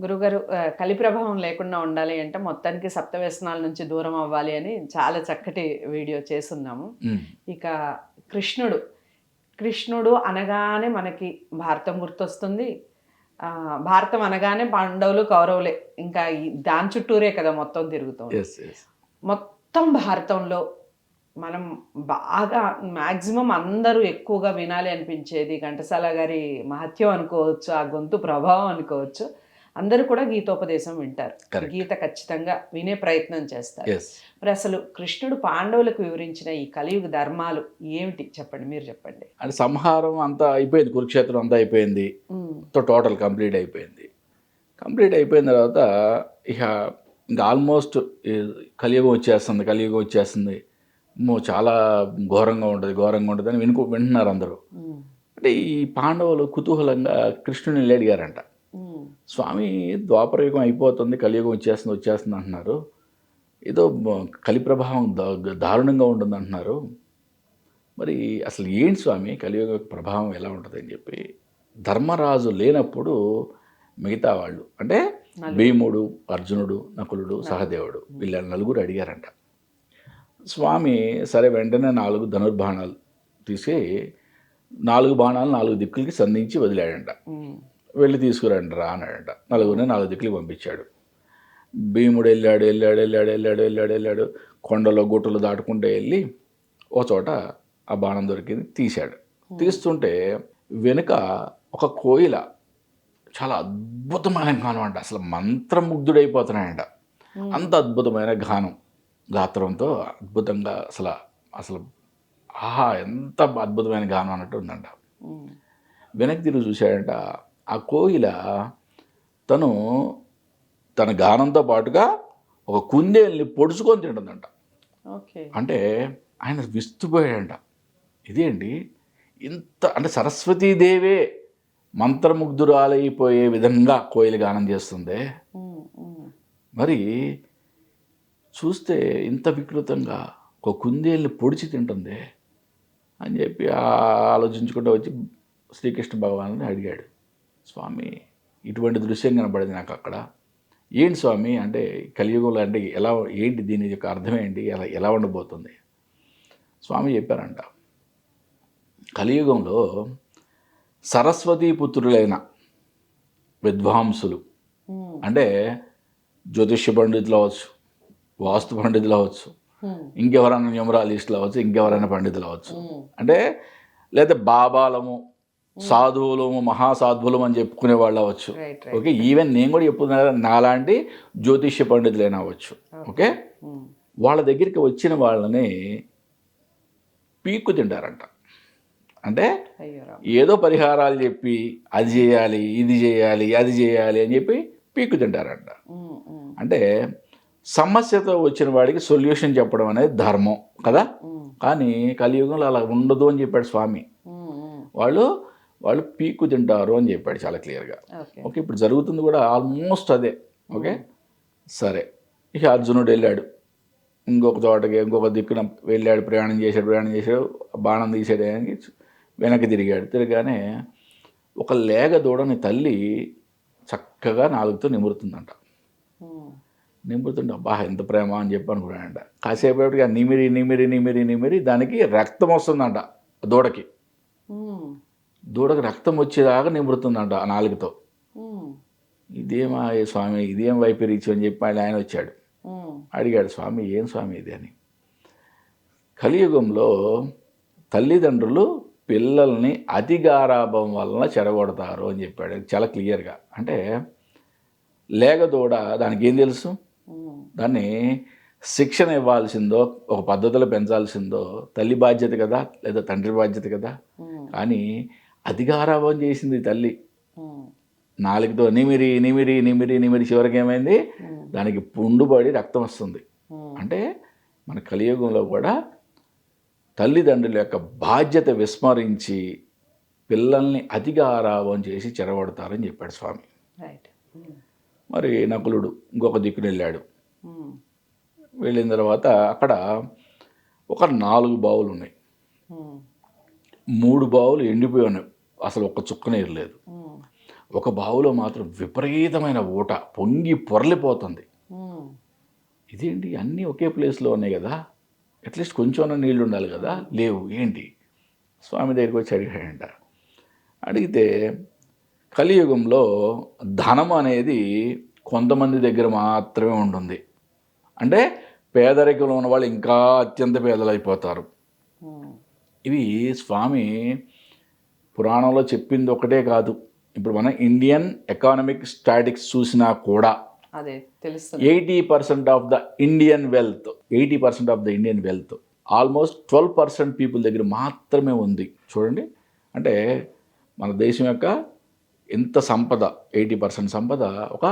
గురుగారు కలి ప్రభావం లేకుండా ఉండాలి అంటే మొత్తానికి సప్త వ్యసనాల నుంచి దూరం అవ్వాలి అని చాలా చక్కటి వీడియో చేస్తున్నాము. ఇక కృష్ణుడు కృష్ణుడు అనగానే మనకి భారతం గుర్తొస్తుంది. భారతం అనగానే పాండవులు కౌరవులే. ఇంకా ఈ- దాని చుట్టూరే కదా మొత్తం ఎస్ మొత్తం భారతంలో మనం బాగా మ్యాక్సిమం అందరూ ఎక్కువగా వినాలి అనిపించేది ఘంటసాల గారి మహత్యం అనుకోవచ్చు ఆ గొంతు ప్రభావం అనుకోవచ్చు. అందరూ కూడా గీతోపదేశం వింటారు. గీత ఖచ్చితంగా వినే ప్రయత్నం చేస్తారు. మరి అసలు కృష్ణుడు పాండవులకు వివరించిన ఈ కలియుగ ధర్మాలు ఏమిటి? చెప్పండి మీరు చెప్పండి. అంటే సంహారం అంతా అయిపోయింది కురుక్షేత్రం అంతా అయిపోయింది. టోటల్ కంప్లీట్ అయిపోయింది. కంప్లీట్ అయిపోయిన తర్వాత ఇక ఇంకా ఆల్మోస్ట్ కలియుగం వచ్చేస్తుంది కలియుగం వచ్చేస్తుంది. చాలా ఘోరంగా ఉంటుంది ఘోరంగా ఉంటుంది అని వినుకో వింటున్నారు అందరూ. అంటే ఈ పాండవులు కుతూహలంగా కృష్ణుని అడిగారంట. ఉమ్, స్వామి ద్వాపరయుగం అయిపోతుంది కలియుగం వచ్చేస్తుంది వచ్చేస్తుంది అంటున్నారు. ఏదో కలి ప్రభావం దారుణంగా ఉంటుంది అంటున్నారు మరి అసలు ఏంటి స్వామి కలియుగ ప్రభావం ఎలా ఉంటుంది అని చెప్పి ధర్మరాజు లేనప్పుడు మిగతా వాళ్ళు అంటే భీముడు అర్జునుడు నకులుడు సహదేవుడు వీళ్ళ నలుగురు అడిగారంట. స్వామి సరే వెంటనే నాలుగు ధనుర్బాణాలు తీసి నాలుగు బాణాలు నాలుగు దిక్కులకి సంధించి వదిలాడంట. వెళ్ళి తీసుకురండి రా అన్నాడంట. నలుగురిని నాలుగు దిక్కులు పంపించాడు. భీముడు వెళ్ళాడు వెళ్ళాడు వెళ్ళాడు వెళ్ళాడు వెళ్ళాడు వెళ్ళాడు. కొండలో గుట్టలు దాటుకుంటూ వెళ్ళి ఒక చోట ఆ బాణం దొరికింది తీశాడు. తీస్తుంటే వెనుక ఒక కోయిల చాలా అద్భుతమైన గానం అంట. అసలు మంత్రముగ్ధుడైపోతున్నాయంట అంత అద్భుతమైన గానం గాత్రంతో అద్భుతంగా అసలు అసలు ఆహా ఎంత అద్భుతమైన గానం అన్నట్టు ఉందంట. వెనక్కి తిరిగి చూశాడంట ఆ కోయిల తను తన గానంతో పాటుగా ఒక కుందేల్ని పొడుచుకొని తింటుందంట. ఓకే. అంటే ఆయన విస్తుపోయాడంట. ఇదేంటి? ఇంత అంటే సరస్వతీదేవే మంత్రముగ్ధురాలైపోయే విధంగా కోయిల గానం చేస్తుంది. మరి చూస్తే ఇంత వికృతంగా ఒక కుందేల్ని పొడిచి తింటుంది అని చెప్పి ఆలోచించుకుంటూ వచ్చి శ్రీకృష్ణ భగవాన్ని అడిగాడు. స్వామి ఇటువంటి దృశ్యం కనబడింది నాకు అక్కడ. ఏంటి స్వామి అంటే కలియుగంలో అంటే ఎలా ఏంటి దీని యొక్క అర్థం ఏంటి? ఎలా ఎలా ఉండబోతుంది? స్వామి చెప్పారంట కలియుగంలో సరస్వతీ పుత్రులైన విద్వాంసులు అంటే జ్యోతిష్య పండితులు అవ్వచ్చు వాస్తు పండితులు అవ్వచ్చు ఇంకెవరైనా న్యూమరాలిస్టులు అవ్వచ్చు ఇంకెవరైనా పండితులు అవ్వచ్చు. అంటే లేదా బాబాలము సాధువులము మహాసాధువులము అని చెప్పుకునే వాళ్ళు అవ్వచ్చు. ఓకే ఈవెన్ నేను కూడా చెప్పుకున్నా నాలాంటి జ్యోతిష్య పండితులైనా అవ్వచ్చు. ఓకే ఉమ్, వాళ్ళ దగ్గరికి వచ్చిన వాళ్ళని పీక్కు తింటారంట. అంటే ఏదో పరిహారాలు చెప్పి అది చేయాలి ఇది చేయాలి అది చేయాలి అని చెప్పి పీక్కు తింటారంట. ఉమ్, అంటే సమస్యతో వచ్చిన వాడికి సొల్యూషన్ చెప్పడం అనేది ధర్మం కదా? కానీ కలియుగంలో అలా ఉండదు అని చెప్పాడు స్వామి. వాళ్ళు వాళ్ళు పీక్కు తింటారు అని చెప్పాడు చాలా క్లియర్గా. ఓకే. ఇప్పుడు జరుగుతుంది కూడా ఆల్మోస్ట్ అదే. ఓకే? సరే. ఇక అర్జునుడు వెళ్ళాడు. ఇంకొక చోటకి ఇంకొక దిక్కున వెళ్ళాడు ప్రయాణం చేశాడు ప్రయాణం చేశాడు బాణం తీసేయడానికి వెనక్కి తిరిగాడు. తిరగానే ఒక లేగ దూడని తల్లి చక్కగా నాలుగుతో నిమురుతుందంట. ఉమ్, నింపుతుంటే అబ్బా ఎంత ప్రేమ అని చెప్పి అనుకున్నాడంట. కాసేపటికి నిమిరి నిమిరి నిమిరి నిమిరి దానికి రక్తం వస్తుందంట దూడకి. దూడకి రక్తం వచ్చేదాకా నిమురుతుందంట ఆ నాలుగుతో. ఇదేమా స్వామి ఇదేం వైపరీత్యం అని చెప్పి ఆయన ఆయన వచ్చాడు. అడిగాడు స్వామి ఏం స్వామి ఇది? అని. కలియుగంలో తల్లిదండ్రులు పిల్లల్ని అతిగారాభం వలన చెడగొడతారు అని చెప్పాడు. చాలా క్లియర్గా. అంటే లేగదూడ దానికి ఏం తెలుసు? దాన్ని శిక్షణ ఇవ్వాల్సిందో ఒక పద్ధతిలో పెంచాల్సిందో తల్లి బాధ్యత కదా లేదా తండ్రి బాధ్యత కదా. కానీ అధికారాభం చేసింది తల్లి. నాలుగుతో నిమిరి నిమిరి నిమిరి నిమిరి చివరికి ఏమైంది? దానికి పుండుబడి రక్తం వస్తుంది. అంటే మన కలియుగంలో కూడా తల్లిదండ్రుల యొక్క బాధ్యత విస్మరించి పిల్లల్ని ఆరావం చేసి చెరగొడతారని చెప్పాడు స్వామి. మరి నకులుడు ఇంకొక దిక్కున వెళ్ళాడు. వెళ్ళిన తర్వాత అక్కడ ఒక నాలుగు బావులు ఉన్నాయి మూడు బావులు ఎండిపోయి ఉన్నాయి. అసలు ఒక్క చుక్క నీరు లేదు. ఒక బావులో మాత్రం విపరీతమైన ఊట పొంగి పొరలిపోతుంది. ఇదేంటి? అన్నీ ఒకే ప్లేస్లో ఉన్నాయి కదా. అట్లీస్ట్ కొంచెం నీళ్ళు ఉండాలి కదా. లేవు. ఏంటి? స్వామి దగ్గరికి వచ్చి అడిగాడంట. అడిగితే కలియుగంలో ధనం అనేది కొంతమంది దగ్గర మాత్రమే ఉంటుంది. అంటే పేదరికంలో ఉన్న వాళ్ళు ఇంకా అత్యంత పేదలైపోతారు ఇవి స్వామి పురాణంలో చెప్పింది ఒకటే కాదు. ఇప్పుడు మనం ఇండియన్ ఎకానమిక్ స్టాటిక్స్ చూసినా కూడా అదే తెలుస్తుంది. Eighty percent of the Indian wealth eighty percent of the Indian wealth almost twelve percent people దగ్గర మాత్రమే ఉంది. చూడండి. అంటే మన దేశం యొక్క ఎంత సంపద ఎయిటీ పర్సెంట్ సంపద ఒక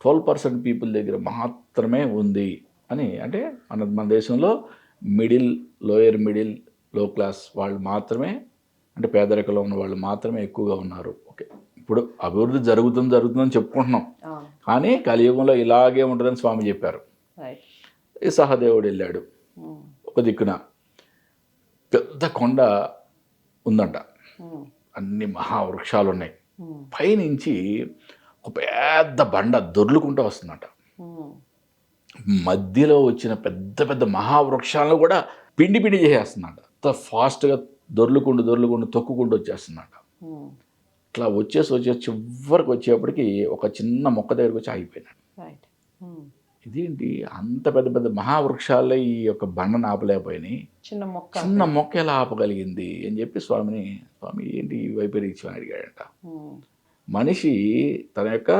ట్వెల్వ్ పర్సెంట్ పీపుల్ దగ్గర మాత్రమే ఉంది అని అంటే మన మన దేశంలో middle lower middle low class వాళ్ళు మాత్రమే అంటే పేదరికంలో ఉన్న వాళ్ళు మాత్రమే ఎక్కువగా ఉన్నారు. ఓకే ఇప్పుడు అభివృద్ధి జరుగుతుంది జరుగుతుందని చెప్పుకుంటున్నాం. కానీ కలియుగంలో ఇలాగే ఉంటుందని స్వామి చెప్పారు. ఈ సహదేవుడు వెళ్ళాడు. ఒక దిక్కున పెద్ద కొండ ఉందంట. అన్ని మహావృక్షాలు ఉన్నాయి పైనుంచి ఒక పెద్ద బండ దొర్లుకుంటూ వస్తుందంట. మధ్యలో వచ్చిన పెద్ద పెద్ద మహావృక్షాలను కూడా పిండి పిండి చేసేస్తుందంట. అంత ఫాస్ట్గా దొర్లుకుంటూ దొర్లుకుంటూ తొక్కుకుంటూ వచ్చేస్తుందంట. ఇట్లా వచ్చేసి వచ్చేసి చివరికి వచ్చేప్పటికి ఒక చిన్న మొక్క దగ్గరికి వచ్చి ఆగిపోయినాడు ఇదేంటి? అంత పెద్ద పెద్ద మహావృక్షాలే ఈ యొక్క బండను ఆపలేకపోయినాయి. చిన్న మొక్క. చిన్న మొక్క ఎలా ఆపగలిగింది అని చెప్పి స్వామిని స్వామి ఏంటి ఈ వైపరీత్యం అని అడిగాడంట మనిషి తన యొక్క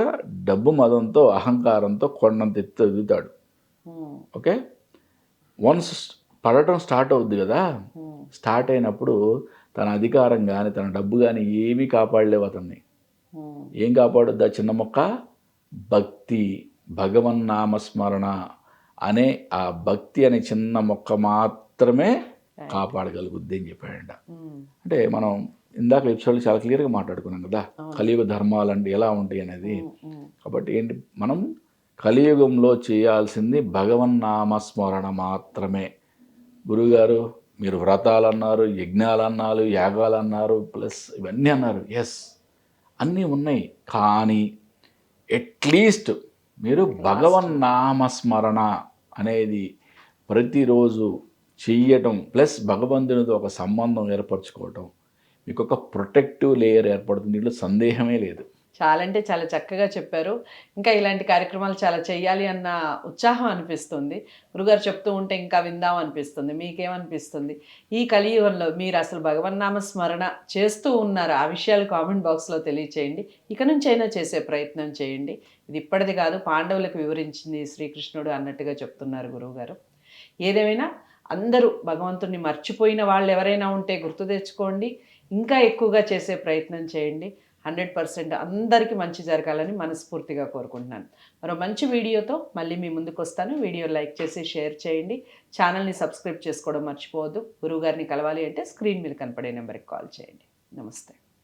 డబ్బు మదంతో అహంకారంతో కొండంత ఎత్తు ఎదుగుతాడు ఓకే? వన్స్ పడటం స్టార్ట్ అవుద్ది కదా. స్టార్ట్ అయినప్పుడు తన అధికారం కానీ తన డబ్బు కానీ ఏమీ కాపాడలేవు అతన్ని. ఏం కాపాడుద్ది ఆ చిన్న మొక్క? భక్తి భగవన్నామస్మరణ అనే ఆ భక్తి అనే చిన్న మొక్క మాత్రమే కాపాడగలుగుద్ది అని చెప్పాడంట. అంటే మనం ఇందాక ఎపిసోడ్లో చాలా క్లియర్గా మాట్లాడుకున్నాం కదా. కలియుగ ధర్మాలు అంటే ఎలా ఉంటాయి అనేది. కాబట్టి ఏంటి మనం కలియుగంలో చేయాల్సింది భగవన్నామస్మరణ మాత్రమే. గురుగారు మీరు వ్రతాలు అన్నారు యజ్ఞాలు అన్నారు యాగాలు అన్నారు ప్లస్ ఇవన్నీ అన్నారు. ఎస్ అన్నీ ఉన్నాయి. కానీ అట్లీస్ట్ మీరు భగవన్నామస్మరణ అనేది ప్రతిరోజు చెయ్యటం ప్లస్ భగవంతునితో ఒక సంబంధం ఏర్పరచుకోవటం మీకు ఒక ప్రొటెక్టివ్ లేయర్ ఏర్పడుతుంది. దీంట్లో సందేహమే లేదు. చాలా అంటే చాలా చక్కగా చెప్పారు. ఇంకా ఇలాంటి కార్యక్రమాలు చాలా చేయాలి అన్న ఉత్సాహం అనిపిస్తుంది. గురుగారు చెప్తూ ఉంటే ఇంకా విందాం అనిపిస్తుంది. మీకేమనిపిస్తుంది? ఈ కలియుగంలో మీరు అసలు భగవన్నామ స్మరణ చేస్తూ ఉన్నారు? ఆ విషయాలు కామెంట్ బాక్స్లో తెలియచేయండి. ఇక నుంచైనా చేసే ప్రయత్నం చేయండి. ఇది ఇప్పటిది కాదు పాండవులకు వివరించింది శ్రీకృష్ణుడు అన్నట్టుగా చెప్తున్నారు గురువుగారు. ఏదేమైనా అందరూ భగవంతుడిని మర్చిపోయిన వాళ్ళు ఎవరైనా ఉంటే గుర్తు తెచ్చుకోండి. ఇంకా ఎక్కువగా చేసే ప్రయత్నం చేయండి. హండ్రెడ్ పర్సెంట్ అందరికీ మంచి జరగాలని మనస్ఫూర్తిగా కోరుకుంటున్నాను. మరో మంచి వీడియోతో మళ్ళీ మీ ముందుకు వస్తాను. వీడియో లైక్ చేసి షేర్ చేయండి. ఛానల్ని సబ్స్క్రైబ్ చేసుకోవడం మర్చిపోవద్దు. గురువుగారిని కలవాలి అంటే స్క్రీన్ మీద కనపడే నెంబర్కి కాల్ చేయండి. నమస్తే.